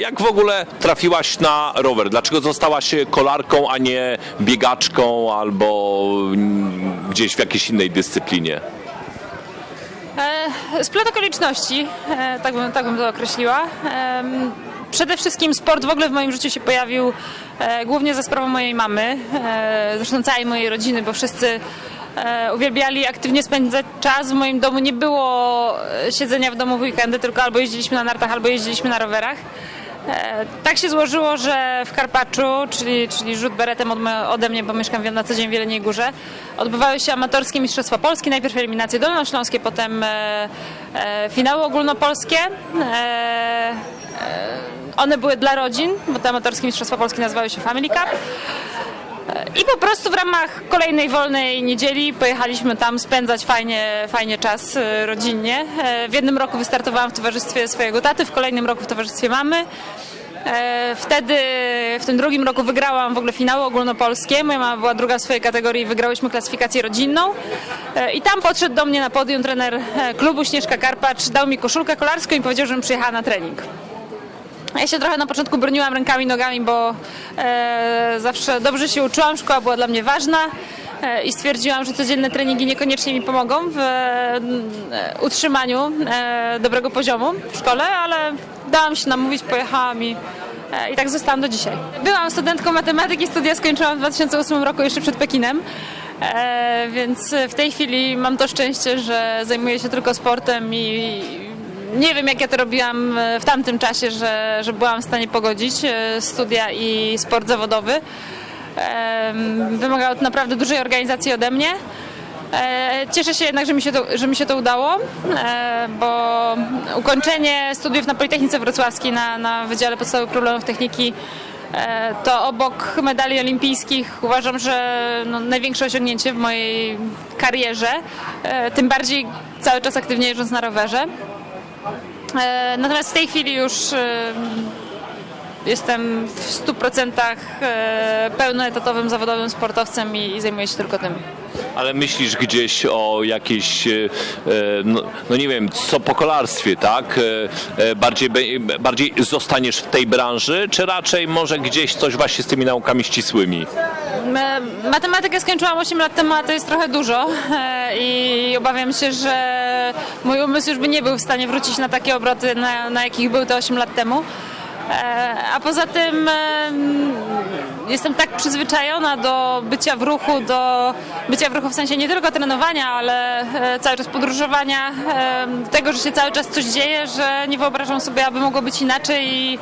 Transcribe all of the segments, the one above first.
Jak w ogóle trafiłaś na rower? Dlaczego zostałaś kolarką, a nie biegaczką albo gdzieś w jakiejś innej dyscyplinie? E, Splet okoliczności, e, tak bym, tak bym to określiła. Em, Przede wszystkim sport w ogóle w moim życiu się pojawił e, głównie za sprawą mojej mamy, e, zresztą całej mojej rodziny, bo wszyscy e, uwielbiali aktywnie spędzać czas. W moim domu nie było e, siedzenia w domu w weekendy, tylko albo jeździliśmy na nartach, albo jeździliśmy na rowerach. E, Tak się złożyło, że w Karpaczu, czyli, czyli rzut beretem ode mnie, bo mieszkam na co dzień w Jeleniej Górze, odbywały się amatorskie Mistrzostwa Polskie, najpierw eliminacje dolnośląskie, potem e, e, finały ogólnopolskie. One były dla rodzin, bo te amatorskie Mistrzostwa Polskie nazywały się Family Cup. I po prostu w ramach kolejnej wolnej niedzieli pojechaliśmy tam spędzać fajnie, fajnie czas e, rodzinnie. E, W jednym roku wystartowałam w towarzystwie swojego taty, w kolejnym roku w towarzystwie mamy. E, Wtedy, w tym drugim roku wygrałam w ogóle finały ogólnopolskie. Moja mama była druga w swojej kategorii wygrałyśmy klasyfikację rodzinną. I tam podszedł do mnie na podium trener klubu Śnieżka Karpacz, dał mi koszulkę kolarską i powiedział, żebym przyjechała na trening. Ja się trochę na początku broniłam rękami, nogami, bo e, zawsze dobrze się uczyłam, szkoła była dla mnie ważna e, i stwierdziłam, że codzienne treningi niekoniecznie mi pomogą w e, utrzymaniu e, dobrego poziomu w szkole, ale dałam się namówić, pojechałam i, e, i tak zostałam do dzisiaj. Byłam studentką matematyki, studia skończyłam w 2008 roku jeszcze przed Pekinem. E, więc w tej chwili mam to szczęście, że zajmuję się tylko sportem i nie wiem, jak ja to robiłam e, w tamtym czasie, że, że byłam w stanie pogodzić e, studia i sport zawodowy. Wymagało to naprawdę dużej organizacji ode mnie. E, Cieszę się jednak, że mi się to, że mi się to udało, bo ukończenie studiów na Politechnice Wrocławskiej na, na Wydziale Podstawowych Problemów Techniki to obok medali olimpijskich uważam, że no, największe osiągnięcie w mojej karierze, tym bardziej cały czas aktywnie jeżdżąc na rowerze. E, Natomiast w tej chwili już e, jestem w 100% e, pełnoetatowym zawodowym sportowcem i, zajmuję się tylko tym. Ale myślisz gdzieś o jakiejś, no, no nie wiem, co po kolarstwie, tak? Bardziej, bardziej zostaniesz w tej branży, czy raczej może gdzieś coś właśnie z tymi naukami ścisłymi? Matematykę skończyłam 8 lat temu, a to jest trochę dużo e, i obawiam się, że mój umysł już by nie był w stanie wrócić na takie obroty, na, na jakich był to 8 lat temu. E, A poza tym e, jestem tak przyzwyczajona do bycia w ruchu, do bycia w ruchu w sensie nie tylko trenowania, ale cały czas podróżowania, tego, że się cały czas coś dzieje, że nie wyobrażam sobie, aby mogło być inaczej i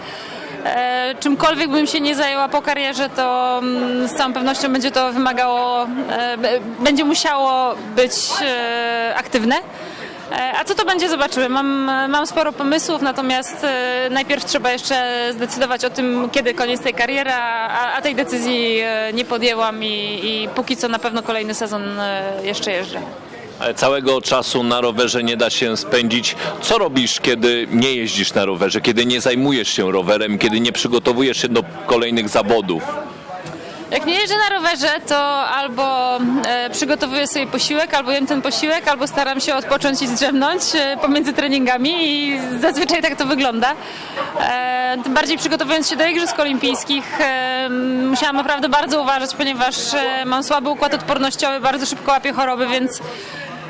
czymkolwiek bym się nie zajęła po karierze, to mm, z całą pewnością będzie to wymagało, e, będzie musiało być e, aktywne. E, A co to będzie, zobaczymy. Mam, mam sporo pomysłów, natomiast e, najpierw trzeba jeszcze zdecydować o tym, kiedy koniec tej kariery, a, a tej decyzji e, nie podjęłam i, i póki co na pewno kolejny sezon e, jeszcze jeżdżę. Całego czasu na rowerze nie da się spędzić. Co robisz, kiedy nie jeździsz na rowerze, kiedy nie zajmujesz się rowerem, kiedy nie przygotowujesz się do kolejnych zawodów? Jak nie jeżdżę na rowerze, to albo e, przygotowuję sobie posiłek, albo jem ten posiłek, albo staram się odpocząć i zdrzemnąć e, pomiędzy treningami i zazwyczaj tak to wygląda. E, tym bardziej przygotowując się do Igrzysk Olimpijskich e, musiałam naprawdę bardzo uważać, ponieważ e, mam słaby układ odpornościowy, bardzo szybko łapię choroby, więc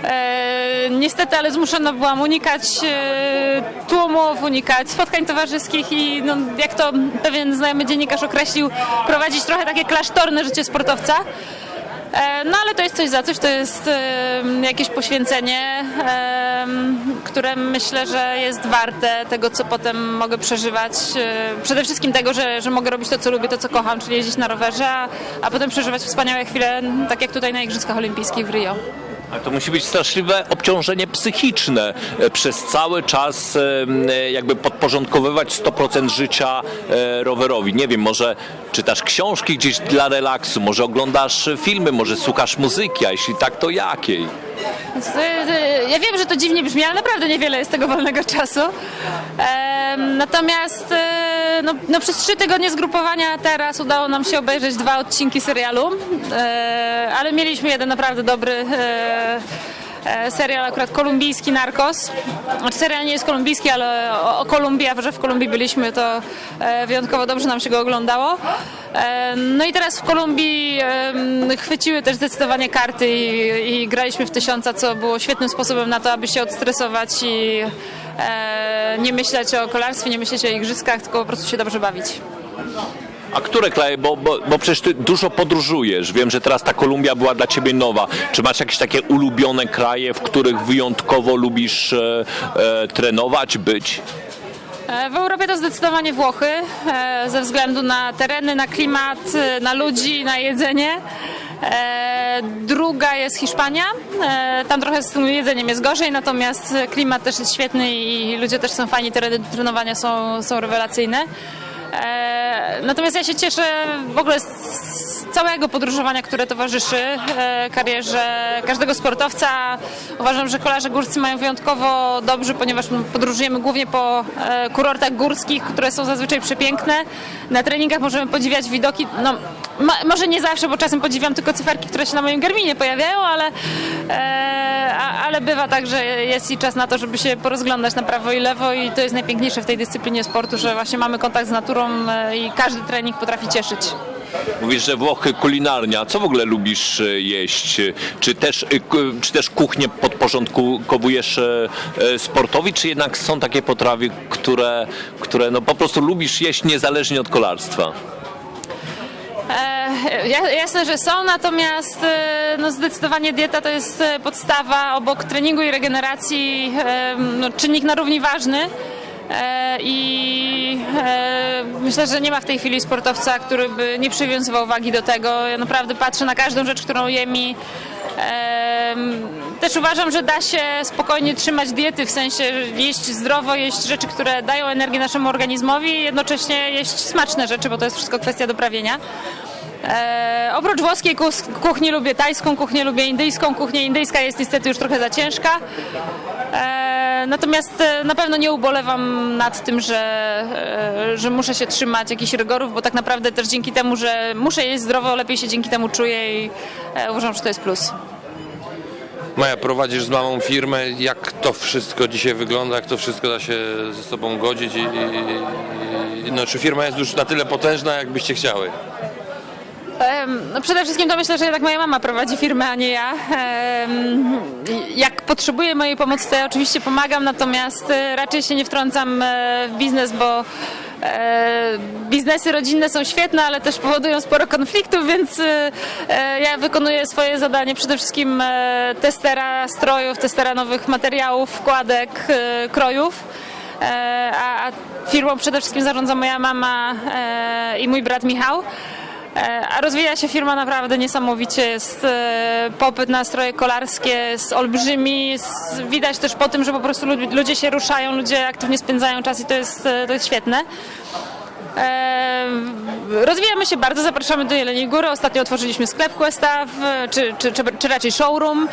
E, niestety, ale zmuszona byłam unikać e, tłumów, unikać spotkań towarzyskich i no, jak to pewien znajomy dziennikarz określił, prowadzić trochę takie klasztorne życie sportowca. E, No ale to jest coś za coś, to jest e, jakieś poświęcenie, e, które myślę, że jest warte tego, co potem mogę przeżywać. E, Przede wszystkim tego, że, że mogę robić to, co lubię, to, co kocham, czyli jeździć na rowerze, a, a potem przeżywać wspaniałe chwile, tak jak tutaj na Igrzyskach Olimpijskich w Rio. Ale to musi być straszliwe obciążenie psychiczne e, przez cały czas e, e, jakby podporządkowywać 100% życia rowerowi. Nie wiem, może czytasz książki gdzieś dla relaksu, może oglądasz filmy, może słuchasz muzyki, a jeśli tak, to jakiej? Ja wiem, że to dziwnie brzmi, ale naprawdę niewiele jest tego wolnego czasu. Natomiast no, no przez trzy tygodnie zgrupowania teraz udało nam się obejrzeć dwa odcinki serialu, E, ale mieliśmy jeden naprawdę dobry, e, e, serial akurat kolumbijski Narcos. Znaczy, serial nie jest kolumbijski, ale o, o Kolumbii, a że w Kolumbii byliśmy, to e, wyjątkowo dobrze nam się go oglądało. E, No i teraz w Kolumbii chwyciły też zdecydowanie karty i, i graliśmy w tysiąca, co było świetnym sposobem na to, aby się odstresować i nie myśleć o kolarstwie, nie myśleć o igrzyskach, tylko po prostu się dobrze bawić. A które kraje, bo, bo, bo przecież ty dużo podróżujesz, wiem, że teraz ta Kolumbia była dla ciebie nowa. Czy masz jakieś takie ulubione kraje, w których wyjątkowo lubisz e, e, trenować, być? E, W Europie to zdecydowanie Włochy, e, ze względu na tereny, na klimat, e, na ludzi, na jedzenie. E, Druga jest Hiszpania. E, Tam trochę z tym jedzeniem jest gorzej, natomiast klimat też jest świetny i ludzie też są fajni, do trenowania są, są rewelacyjne. E, Natomiast ja się cieszę w ogóle z całego podróżowania, które towarzyszy karierze każdego sportowca. Uważam, że kolarze górscy mają wyjątkowo dobrze, ponieważ my podróżujemy głównie po kurortach górskich, które są zazwyczaj przepiękne. Na treningach możemy podziwiać widoki, no ma, może nie zawsze, bo czasem podziwiam tylko cyferki, które się na moim Garminie pojawiają, ale, e, a, ale bywa tak, że jest i czas na to, żeby się porozglądać na prawo i lewo i to jest najpiękniejsze w tej dyscyplinie sportu, że właśnie mamy kontakt z naturą e, i każdy trening potrafi cieszyć. Mówisz, że Włochy kulinarnia. Co w ogóle lubisz e, jeść? Czy też, e, czy też kuchnię podporządkowujesz sportowi, czy jednak są takie potrawy, które, które no po prostu lubisz jeść niezależnie od kolarstwa? E, ja- Jasne, że są, natomiast e, no zdecydowanie dieta to jest e, podstawa obok treningu i regeneracji, no, czynnik na równi ważny. I myślę, że nie ma w tej chwili sportowca, który by nie przywiązywał wagi do tego. Ja naprawdę patrzę na każdą rzecz, którą jem i em, też uważam, że da się spokojnie trzymać diety, w sensie jeść zdrowo, jeść rzeczy, które dają energię naszemu organizmowi jednocześnie jeść smaczne rzeczy, bo to jest wszystko kwestia doprawienia. E, oprócz włoskiej kuchni lubię tajską kuchnię, lubię indyjską kuchnię. Indyjska jest niestety już trochę za ciężka. E, natomiast e, na pewno nie ubolewam nad tym, że, e, że muszę się trzymać jakichś rygorów, bo tak naprawdę też dzięki temu, że muszę jeść zdrowo, lepiej się dzięki temu czuję i e, uważam, że to jest plus. Maja, prowadzisz z mamą firmę. Jak to wszystko dzisiaj wygląda? Jak to wszystko da się ze sobą godzić? I, i, no, czy firma jest już na tyle potężna, jakbyście chciały? No przede wszystkim to myślę, że jednak moja mama prowadzi firmę, a nie ja. Jak potrzebuję mojej pomocy, to ja oczywiście pomagam, natomiast e, raczej się nie wtrącam e, w biznes, bo e, biznesy rodzinne są świetne, ale też powodują sporo konfliktów, więc e, ja wykonuję swoje zadanie przede wszystkim e, testera strojów, testera nowych materiałów, wkładek, krojów. A firmą przede wszystkim zarządza moja mama i mój brat Michał. E, A rozwija się firma naprawdę niesamowicie. Jest e, popyt na stroje kolarskie, jest olbrzymi. Jest, widać też po tym, że po prostu lud- ludzie się ruszają, ludzie aktywnie spędzają czas i to jest, e, to jest świetne. Rozwijamy się bardzo, zapraszamy do Jeleniej Góry. Ostatnio otworzyliśmy sklep Questaw, czy, czy, czy, czy raczej showroom.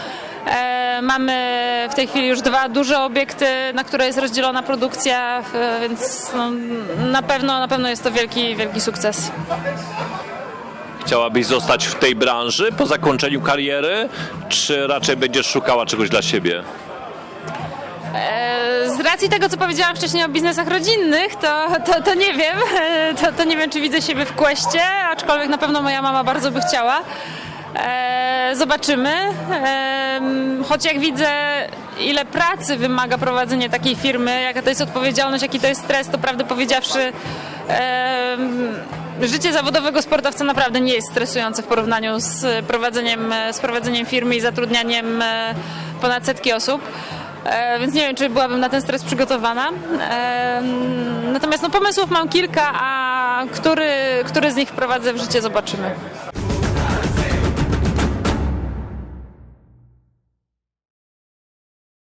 Mamy w tej chwili już dwa duże obiekty, na które jest rozdzielona produkcja, więc no, na, pewno, na pewno jest to wielki, wielki sukces. Chciałabyś zostać w tej branży po zakończeniu kariery, czy raczej będziesz szukała czegoś dla siebie? E, Z racji tego, co powiedziałam wcześniej o biznesach rodzinnych, to, to, to nie wiem. E, To, to nie wiem, czy widzę siebie w kłeście, aczkolwiek na pewno moja mama bardzo by chciała. E, Zobaczymy. Choć jak widzę, ile pracy wymaga prowadzenie takiej firmy, jaka to jest odpowiedzialność, jaki to jest stres, to prawdę powiedziawszy, życie zawodowego sportowca naprawdę nie jest stresujące w porównaniu z prowadzeniem, z prowadzeniem firmy i zatrudnianiem e, ponad setki osób. E, więc nie wiem, czy byłabym na ten stres przygotowana. E, natomiast no, pomysłów mam kilka, a który, który z nich wprowadzę w życie, zobaczymy.